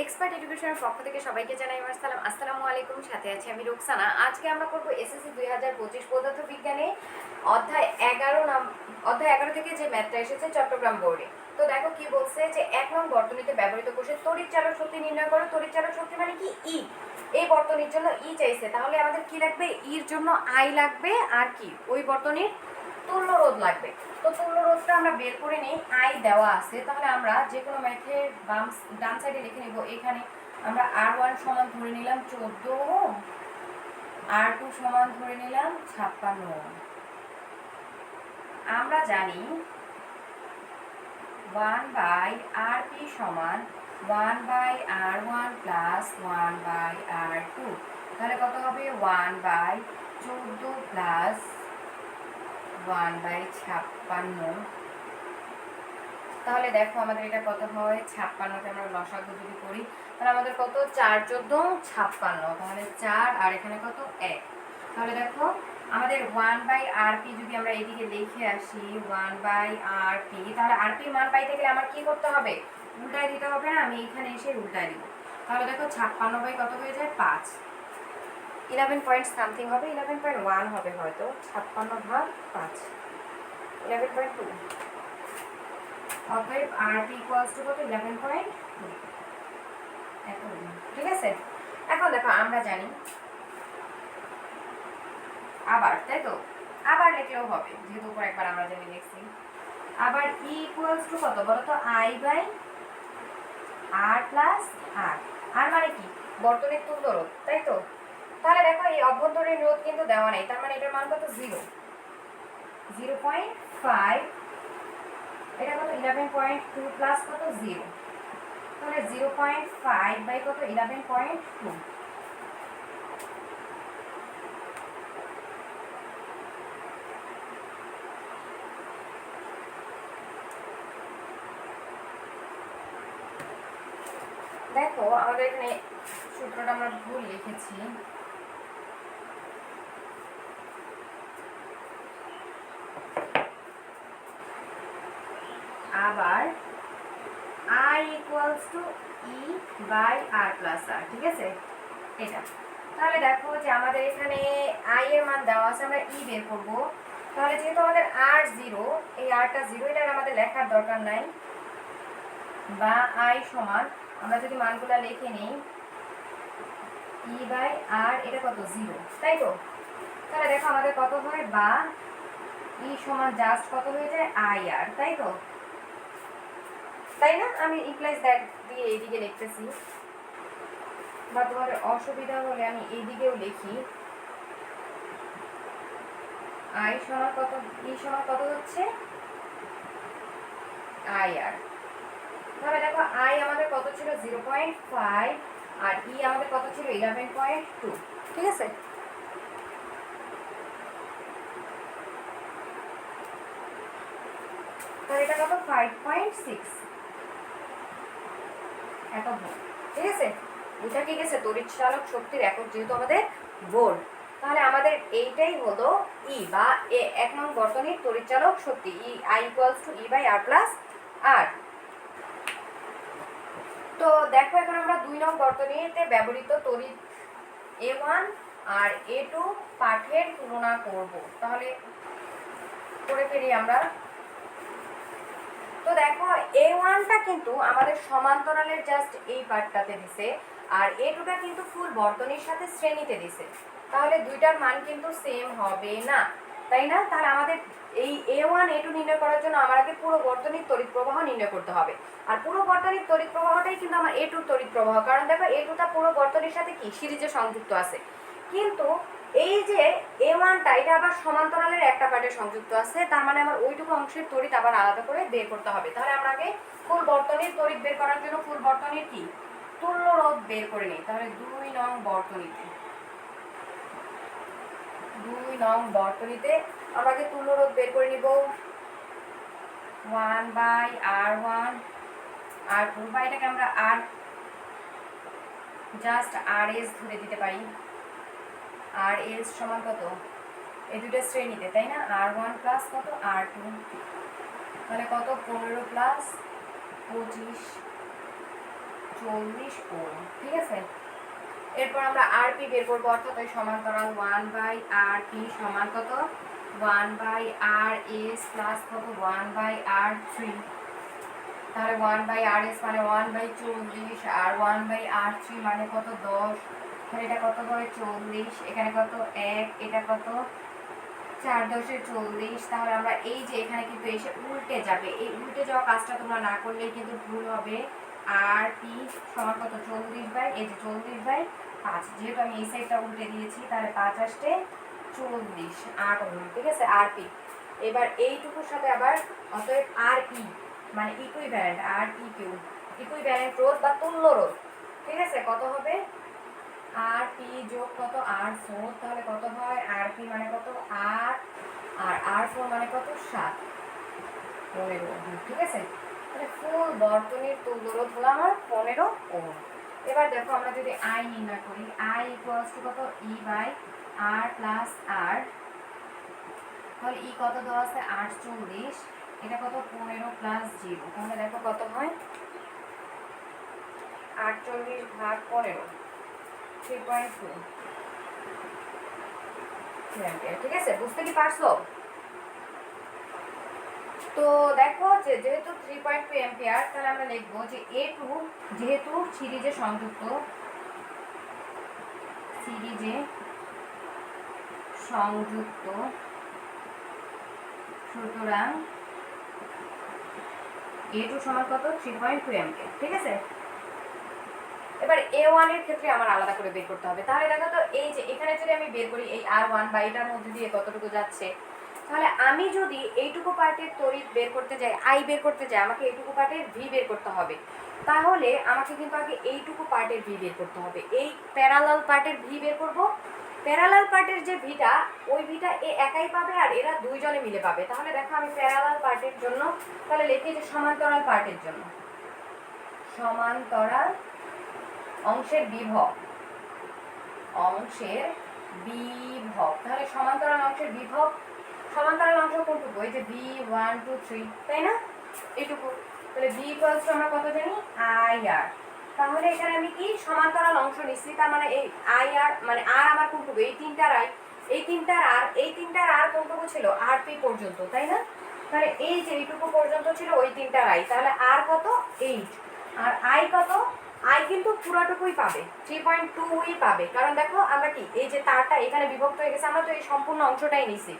Expert এডুকেশনের পক্ষ থেকে সবাইকে জানাই আমার সালাম। আসসালামু আলাইকুম, সাথে আছি আমি রুকসানা। আজকে আমরা করব এসএসসি দুই হাজার পঁচিশ পদার্থ বিজ্ঞানে অধ্যায় এগারো নাম অধ্যায় এগারো থেকে যে ম্যাথটা এসেছে চট্টগ্রাম বোর্ডে। তো দেখো কি বলছে যে এক নং বর্তনীতে ব্যবহৃত কোষের তড়িৎ চালক শক্তি নির্ণয় করো। তড়িৎ চালক শক্তি মানে কি? ই এই বর্তনীর জন্য ই চাইছে। তাহলে আমাদের কি লাগবে? ইর জন্য আই লাগবে। আর কি? ওই বর্তনীর তুল্য রোধ লাগবে। তো তুল্য রোধটা আমরা বের করে নিই আই দেওয়া আছে। তাহলে আমরা যে কোনো ম্যাথের বাম ডান সাইডে লিখে নিব, এখানে আমরা আর ওয়ান সমান ধরে নিলাম চোদ্দ আর টু সমান ধরে নিলাম ছাপ্পান্ন। আমরা জানি ওয়ান বাই আর পি সমান one by R one plus one by R two তাহলে কত হবে? ওয়ান বাই চোদ্দ প্লাস ওয়ান বাই ছাপ্পান্ন। তাহলে দেখো আমাদের এটা কত হয়? ছাপ্পান্নতে আমরা লসাগু যদি করি, তাহলে আমাদের কত? চার চোদ্দ ছাপ্পান্ন। তাহলে চার আর এখানে কত? এক। তাহলে দেখো, আমাদের ওয়ান বাই আর পি যদি আমরা এদিকে লিখে আসি ওয়ান বাই আর পি, তাহলে আর পি মান পাইতে গেলে আমার কি করতে হবে? উল্টায় দিতে হবে না, আমি এখানে এসে উল্টায় দিব। তাহলে দেখো, ছাপ্পান্ন বাই কত হয়ে যায়? পাঁচ। ইলেভেন পয়েন্ট সামথিং হবে ইলেভেন পয়েন্ট ওয়ান হবে হয়তো, ছাপ্পান্ন ভাগ পাঁচ। ইলেভেন পয়েন্ট টু অতএব আর পি ইকুয়ালস টু কত? ইলেভেন পয়েন্ট ঠিক আছে? এখন দেখো, আমরা জানি। আবার, তাই তো? আবার লিখলেও হবে, যেহেতু উপর একবার আমরা জানি লিখছি। আবার ই ইকুয়ালস টু কত? বলো তো I by R plus R আর মানে কি? বর্তনীর তুল্য তাই তো? অভ্যন্তরীণ রোধ কিন্তু দেওয়া নেই, তার মানে এটার মান কত? জিরো জিরো পয়েন্ট ফাইভ এটা কত? ইলেভেন পয়েন্ট টু প্লাস কত? জিরো তাহলে জিরো পয়েন্ট ফাইভ বাই কত? ইলেভেন পয়েন্ট টু দেখো, আমাদের এখানে সূত্রটা আমরা ভুল লিখেছি। আবার R equals to E by R plus R ঠিক আছে? এটা। তাহলে দেখো যে আমাদের এখানে আই এর মান দেওয়া আছে, আমরা ই বের করব। তাহলে যেহেতু আমাদের আর জিরো এই আরটা জিরো এটা আমাদের লেখার দরকার নাই। বা আই সমান, আমরা যদি মানগুলো লিখে নিই ই বাই আর এটা কত? জিরো তাই তো? তাহলে দেখো আমাদের কত হয়? বা ই সমান জাস্ট কত হয়ে যায়? আই আর তাই তো? তাই না? আমি ইমপ্লাইজ দ্যাট দিয়ে এইদিকে লিখতেছি। বা তোমাদের অসুবিধা হলে আমি এইদিকেও লিখি। আই সমান কত ই সমান কত হচ্ছে? আই আর তাহলে দেখো আই আমাদের কত ছিল? জিরো পয়েন্ট ফাইভ আর ই আমাদের কত ছিল? ইলেভেন পয়েন্ট টু ঠিক আছে? তো এটা কত? ফাইভ পয়েন্ট সিক্স একক ভোল্ট ঠিক আছে? এটা কি গেছে তড়িৎ চালক শক্তির একক যেহেতু আমাদের ভোল্ট তাহলে আমাদের এইটাই হলো ই বা এ, এক নং বর্তনীর তড়িৎ চালক শক্তি E I equals to E by R plus R তো দেখো, এখন আমরা দুই নং বর্তনীতে ব্যবহৃত তড়িৎ এ ওয়ান আর এ টু পাঠের তুলনা করব। তাহলে করে ফেলি আমরা। তো দেখো এ ওয়ানটা কিন্তু আমাদের সমান্তরালের জাস্ট এই পার্টটাতে দিছে, আর এ টুটা কিন্তু ফুল বর্তনীর সাথে শ্রেণীতে দিছে। তাহলে দুইটার মান কিন্তু সেম হবে না, তাই না? তাহলে আমাদের এই এ ওয়ান এ টু নির্ণয় করার জন্য আমার পুরো বর্তনীর তড়িৎ প্রবাহ নির্ণয় করতে হবে। আর পুরো বর্তনীর তড়িৎ প্রবাহটাই কিন্তু আমার এ টুর তড়িৎ প্রবাহ কারণ দেখো এ টুটা পুরো বর্তনীর সাথে কি? সিরিজে সংযুক্ত আছে। কিন্তু এই যে এ ওয়ানটা এটা আবার সমান্তরালের একটা পার্টে সংযুক্ত আছে, তার মানে আমার ওইটুকু অংশের তড়িৎ আবার আলাদা করে বের করতে হবে। তাহলে আমরা আগে ফুল বর্তনীর তড়িৎ বের করার জন্য ফুল বর্তনীর কি? তুল্য রোধ বের করে নিই। তাহলে দুই নং বর্তনীতে, দুই নং বর্তনীতে আমরা আগে তুল্য রোধ বের করে নিব। One by R one R two বা এটাকে আমরা আর জাস্ট আর এস ধরে দিতে পারি। আর এস সমান কত? এই দুটো শ্রেণীতে, তাই না? আর ওয়ান প্লাস কত? R two. তাহলে কত? পনেরো প্লাস পঁচিশ, চল্লিশ ওম ঠিক আছে? এরপর আমরা আর পি বের করব, অর্থাৎ ওই সমান্তরাল ওয়ান বাই আর পি সমান কত? One by R S plus কত? One by R three. তাহলে ওয়ান বাই আর এস মানে ওয়ান বাই চল্লিশ, আর ওয়ান বাই আর থ্রি মানে কত দশ? তাহলে এটা কত হয়? চল্লিশ। এখানে কত এক, এটা কত? চার দশে চল্লিশ। তাহলে আমরা এই যে এখানে কিন্তু এসে উল্টে যাবে। এই উল্টে যাওয়া কাজটা তোমরা না করলেই কিন্তু ভুল হবে। আর পি সমান কত? চল্লিশ বাই, এই যে চল্লিশ বাই পাঁচ। যেহেতু আমি এই সাইডটা উল্টে দিয়েছি, তাহলে পাঁচ আসতে চল্লিশ। হলো ঠিক আছে? আর পি এবার এইটুকুর সাথে আবার, অতএব আর ই মানে equivalent R E Q equivalent রোধ বা তুল্য রোধ ঠিক আছে? কত হবে? আর পি যোগ কত? আর ফোর তাহলে কত হয়? আর পি মানে কত? আট আর আর ফোর মানে কত? সাত। পনেরো ঠিক আছে? তাহলে ফুল বর্তনীর তুল্যরোধ হলো আমার পনেরো ওহম। এবার দেখো আমরা যদি আই নির্ণয় করি আই ইকুয়ালস টু কত? ই বাই আর প্লাস আর তাহলে ই কত দেওয়া আছে? আটচল্লিশ। এটা কত? পনেরো প্লাস জিরো তাহলে দেখো কত হয়? আটচল্লিশ ভাগ পনেরো। থ্রি পয়েন্ট টু ঠিক আছে? বুঝতে কি পারছ? তো দেখো যে যেহেতু থ্রি পয়েন্ট টু এম্পিয়ার তাহলে আমরা লিখব যে এ টু যেহেতু সিরিজে সংযুক্ত সিরিজে সংযুক্ত, সুতরাং এ টু সমান কত? থ্রি পয়েন্ট টু এম্পিয়ার ঠিক আছে? এবার এ ওয়ানের ক্ষেত্রে আমার আলাদা করে বের করতে হবে। তাহলে দেখো তো, এই যে এখানে যদি আমি বের করি এই আর ওয়ান বা এটার মধ্যে দিয়ে কতটুকু যাচ্ছে? তাহলে আমি যদি এইটুকু পার্টের তড়িৎ বের করতে যাই আই বের করতে যাই, আমাকে এইটুকু পার্টের ভি বের করতে হবে। তাহলে আমাকে কিন্তু আগে এইটুকু পার্টের ভি বের করতে হবে। এই প্যারালাল পার্টের ভি বের করব প্যারালাল পার্টের যে ভিটা, ওই ভিটা এ একাই পাবে আর এরা দুইজনে মিলে পাবে। তাহলে দেখো আমি প্যারালাল পার্টের জন্য, তাহলে লিখি যে সমান্তরাল পার্টের জন্য। সমান্তরাল অংশের বিভব। অংশের বিভব। তাহলে সমান্তরাল অংশের বিভব, সমান্তরাল অংশ কোনটুকু? এই যে বি, ওয়ান, টু, থ্রি, তাই না? এইটুকু। তাহলে বি ইকুয়ালস আমরা কত জানি? I R. তাহলে এখানে আমি কি সমান্তরাল অংশ নিচ্ছি, তার মানে এই আই আর মানে আর আমার কোনটুকু এই তিনটার আই, এই তিনটার আর, এই তিনটার আর কোনটুকু ছিল? আর পি পর্যন্ত, তাই না? তাহলে এই যে এইটুকু পর্যন্ত ছিল ওই তিনটার আই, তাহলে আর কত? এইট। আর আই কত? আই কিন্তু পুরোটুকুই পাবে, থ্রি পয়েন্ট টুই পাবে। কারণ দেখো, আমরা কি, এই যে তারটা এখানে বিভক্ত হয়ে গেছে, আমরা তো এই সম্পূর্ণ অংশটাই নিছি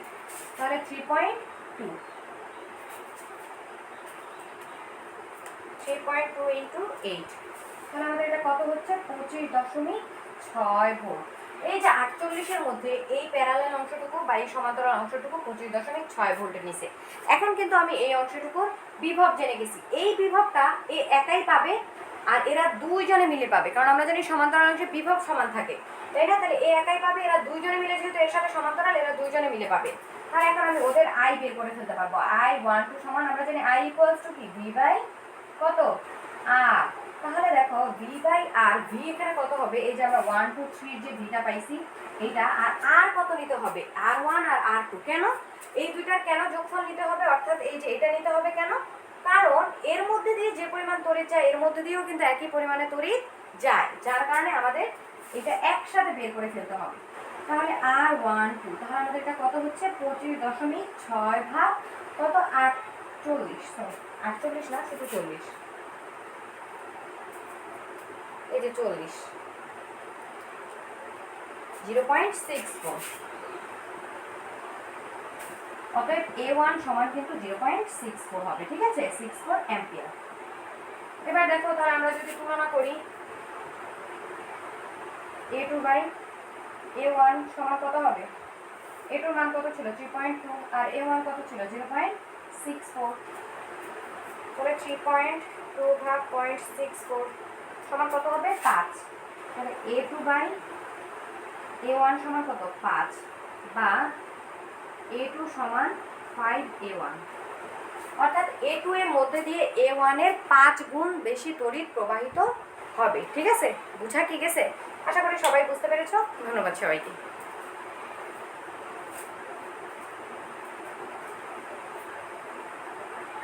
তাহলে three point two. Three point two into eight. তাহলে আমাদের এটা কত হচ্ছে? পঁচিশ দশমিক ছয় ভোল্ট। এই যে আটচল্লিশের মধ্যে এই প্যারালাল অংশটুকু বা এই সমান্তরাল অংশটুকু পঁচিশ দশমিক ছয় ভোল্টের নিচে। এখন কিন্তু আমি এই অংশটুকুর বিভব জেনে গেছি। এই বিভবটা এ একাই পাবে আর এরা দুইজনে মিলে পাবে। কারণ আমরা জানি সমান্তরাল অংশে বিভব সমান থাকে। তাই না? তাহলে এ একাই পাবে, এরা দুইজনে মিলে যেহেতু এর সাথে সমান্তরাল, এরা দুইজনে মিলে পাবে। তাহলে এখন আমি ওদের আই বের করে ফেলতে পারব। আই ওয়ান টু সমান আমরা জানি আই ইকুয়ালস টু কি? ভি বাই কত? আর তাহলে দেখো ভি বাই আর ভি এখানে কত হবে? এই যে আমরা ওয়ান টু থ্রির যে ভিটা পাইছি, এইটা আর আর কত নিতে হবে? আর ওয়ান আর আর টু কেন? এই দুইটার কেন যোগফল নিতে হবে? অর্থাৎ এই যে এটা নিতে হবে কেন? কারণ এর মধ্যে দিয়ে যে পরিমাণ তড়িৎ যায়, এর মধ্যে দিয়েও কিন্তু একই পরিমাণে তড়িৎ যায়, যার কারণে আমাদের এটা একসাথে বের করে ফেলতে হবে। তাহলে আর ওয়ান টু তাহলে আমাদের এটা কত হচ্ছে? পঁচিশ দশমিক ছয় ভাগ, কত? আটচল্লিশ সরি আটচল্লিশ না, শুধু চল্লিশ। এই যে চল্লিশ। Zero point six four. অতএব এ ওয়ান সমান কিন্তু জিরো পয়েন্ট সিক্স ফোর হবে, ঠিক আছে? Six four ampere. এবার দেখো তাহলে আমরা যদি তুলনা করি, A two by A one সমান কত হবে? এ টুর মান কত ছিল? থ্রি পয়েন্ট টু, আর এ ওয়ান কত ছিল? Zero point six four. তাহলে থ্রি পয়েন্ট টু ভাগ পয়েন্ট সিক্স ফোর সমান কত হবে? পাঁচ। তাহলে A two by A one সমান কত? পাঁচ। বা এ টু সমান ফাইভ এ ওয়ান। অর্থাৎ এ টু এর মধ্যে দিয়ে এ ওয়ানের পাঁচ গুণ বেশি তড়িৎ প্রবাহিত হবে। ঠিক আছে? বুঝা কি গেছে? আশা করি সবাই বুঝতে পেরেছ। ধন্যবাদ সবাইকে।